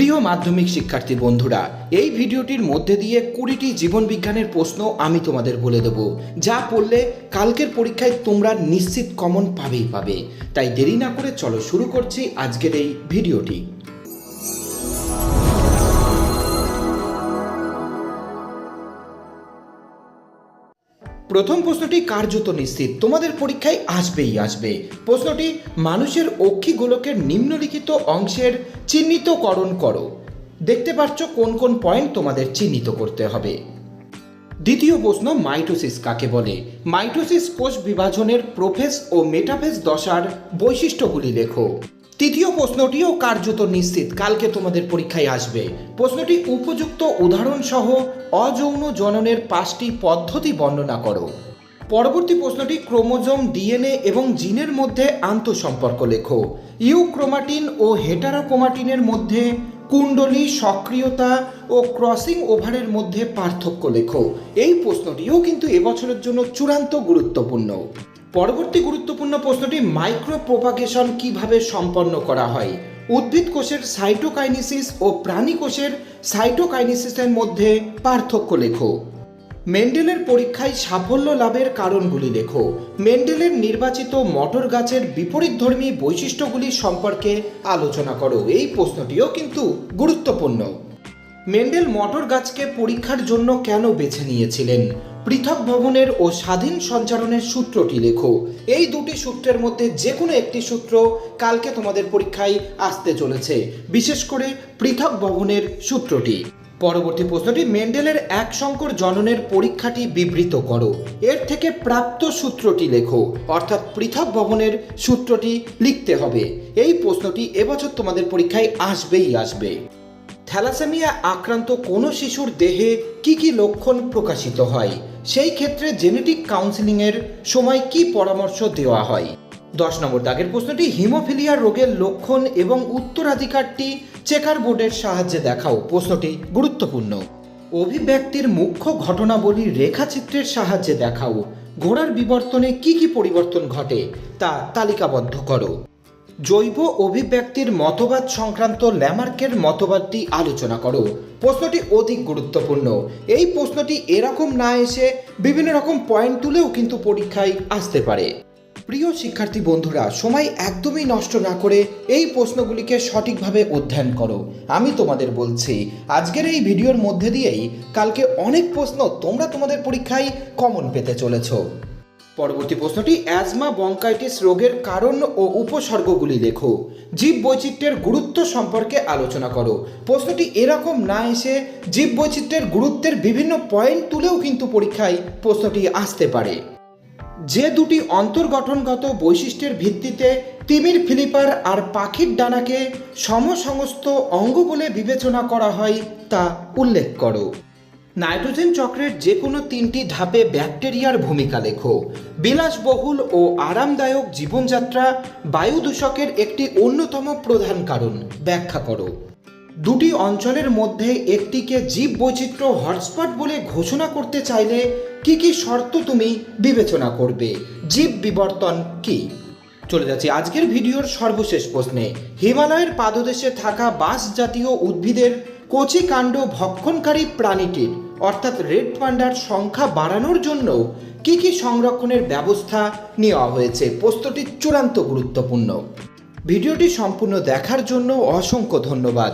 প্রিয় মাধ্যমিক শিক্ষার্থী বন্ধুরা, এই ভিডিওটির মধ্যে দিয়ে কুড়িটি জীবন বিজ্ঞানের প্রশ্ন আমি তোমাদের বলে দেব। যা পড়লে কালকের পরীক্ষায় তোমরা নিশ্চিত কমন পাবেই পাবে। তাই দেরি না করে চলো শুরু করছি আজকের এই ভিডিওটি। প্রথম প্রশ্নটি কার্যত নিশ্চিত। তোমাদের পরীক্ষায় আসবেই আসবে। প্রশ্নটি, মানুষের অক্ষি গোলকের নিম্নলিখিত অংশের চিহ্নিতকরণ করো। দেখতে পাচ্ছ কোন কোন পয়েন্ট তোমাদের চিহ্নিত করতে হবে। দ্বিতীয় প্রশ্ন, মাইটোসিস কাকে বলে? মাইটোসিস কোষ বিভাজনের প্রোফেস ও মেটাফেস দশার বৈশিষ্ট্যগুলি লেখো। তৃতীয় প্রশ্নটিও কার্যত নিশ্চিত। কালকে তোমাদের পরীক্ষায় আসবে। প্রশ্নটি উপযুক্ত উদাহরণ সহ অযৌন জননের পাঁচটি পদ্ধতি বর্ণনা করো। পরবর্তী প্রশ্নটি ক্রোমোজোম, ডিএনএ এবং জিনের মধ্যে আন্তঃসম্পর্ক লেখো। ইউক্রোমাটিন ও হেটারোক্রোমাটিনের মধ্যে কুণ্ডলী, সক্রিয়তা ও ক্রসিং ওভারের মধ্যে পার্থক্য লেখো। এই প্রশ্নটিও কিন্তু এবছরের জন্য চূড়ান্ত গুরুত্বপূর্ণ। পরবর্তী গুরুত্বপূর্ণ প্রশ্নটি মাইক্রো প্রোপাগেশন কীভাবে সম্পন্ন করা হয়? উদ্ভিদ কোষের সাইটোকাইনেসিস ও প্রাণী কোষের সাইটোকাইনেসিসের মধ্যে পার্থক্য লেখো। মেন্ডেলের পরীক্ষায় সাফল্য লাভের কারণগুলি লেখো। মেন্ডেলের নির্বাচিত মটর গাছের বিপরীতধর্মী বৈশিষ্ট্যগুলি সম্পর্কে আলোচনা করো। এই প্রশ্নটিও কিন্তু গুরুত্বপূর্ণ। মেন্ডেল মটর গাছকে পরীক্ষার জন্য কেন বেছে নিয়েছিলেন? পৃথক ভবনের ও স্বাধীন সঞ্চারণের সূত্রটি লেখো। এই দুটি সূত্রের মধ্যে যে কোনো একটি সূত্র কালকে তোমাদের পরীক্ষায় আসতে চলেছে, বিশেষ করে পৃথক ভবনের সূত্রটি। পরবর্তী প্রশ্নটি, মেন্ডেলের এক সংকর জননের পরীক্ষাটি বিবৃত করো। এর থেকে প্রাপ্ত সূত্রটি লেখো, অর্থাৎ পৃথক ভবনের সূত্রটি লিখতে হবে। এই প্রশ্নটি এবছর তোমাদের পরীক্ষায় আসবেই আসবে। থ্যালাসেমিয়া আক্রান্ত কোনো শিশুর দেহে কি কি লক্ষণ প্রকাশিত হয়? সেই ক্ষেত্রে জেনেটিক কাউন্সিলিংয়ের সময় কি পরামর্শ দেওয়া হয়? দশ নম্বর দাগের প্রশ্নটি, হিমোফিলিয়া রোগের লক্ষণ এবং উত্তরাধিকারটি চেকার বোর্ডের সাহায্যে দেখাও। প্রশ্নটি গুরুত্বপূর্ণ। অভিব্যক্তির মুখ্য ঘটনাবলী রেখাচিত্রের সাহায্যে দেখাও। ঘোড়ার বিবর্তনে কি কি পরিবর্তন ঘটে তা তালিকাবদ্ধ করো। জৈব অভিব্যক্তির মতবাদ সংক্রান্ত ল্যামার্কের মতবাদটি আলোচনা করো। প্রশ্নটি অধিক গুরুত্বপূর্ণ। এই প্রশ্নটি এরকম না এসে বিভিন্ন রকম পয়েন্ট তুলেও কিন্তু পরীক্ষায় আসতে পারে। প্রিয় শিক্ষার্থী বন্ধুরা, সময় একদমই নষ্ট না করে এই প্রশ্নগুলিকে সঠিকভাবে অধ্যয়ন করো। আমি তোমাদের বলছি, আজকের এই ভিডিওর মধ্যে দিয়েই কালকে অনেক প্রশ্ন তোমরা তোমাদের পরীক্ষায় কমন পেতে চলেছো। পরবর্তী প্রশ্নটি অ্যাজমা বঙ্কাইটিস রোগের কারণ ও উপসর্গগুলি লেখো। জীব বৈচিত্র্যের গুরুত্ব সম্পর্কে আলোচনা করো। প্রশ্নটি এরকম না এসে জীব বৈচিত্র্যের গুরুত্বের বিভিন্ন পয়েন্ট তুলেও কিন্তু পরীক্ষায় প্রশ্নটি আসতে পারে। যে দুটি অন্তর্গঠনগত বৈশিষ্ট্যের ভিত্তিতে তিমির ফিলিপার আর পাখির ডানাকে সমসংস্থ অঙ্গ বলে বিবেচনা করা হয় তা উল্লেখ করো। নাইট্রোজেন চক্রের যে কোনো তিনটি ধাপে ব্যাকটেরিয়ার ভূমিকা লেখো। বিলাসবহুল ও আরামদায়ক জীবনযাত্রা বায়ু দূষকের একটি অন্যতম প্রধান কারণ। ব্যাখ্যা করো। দুটি অঞ্চলের মধ্যে একটিকে জীব বৈচিত্র্য হটস্পট বলে ঘোষণা করতে চাইলে কি কি শর্ত তুমি বিবেচনা করবে? জীব বিবর্তন কি? চলে যাচ্ছি আজকের ভিডিওর সর্বশেষ প্রশ্নে। হিমালয়ের পাদদেশে থাকা বাঁশ জাতীয় উদ্ভিদের কচি কাণ্ড ভক্ষণকারী প্রাণীটির, অর্থাৎ রেড পান্ডার সংখ্যা বাড়ানোর জন্য কি কি সংরক্ষণের ব্যবস্থা নেওয়া হয়েছে প্রস্তুতি চূড়ান্ত গুরুত্বপূর্ণ। ভিডিওটি সম্পূর্ণ দেখার জন্য অসংখ্য ধন্যবাদ।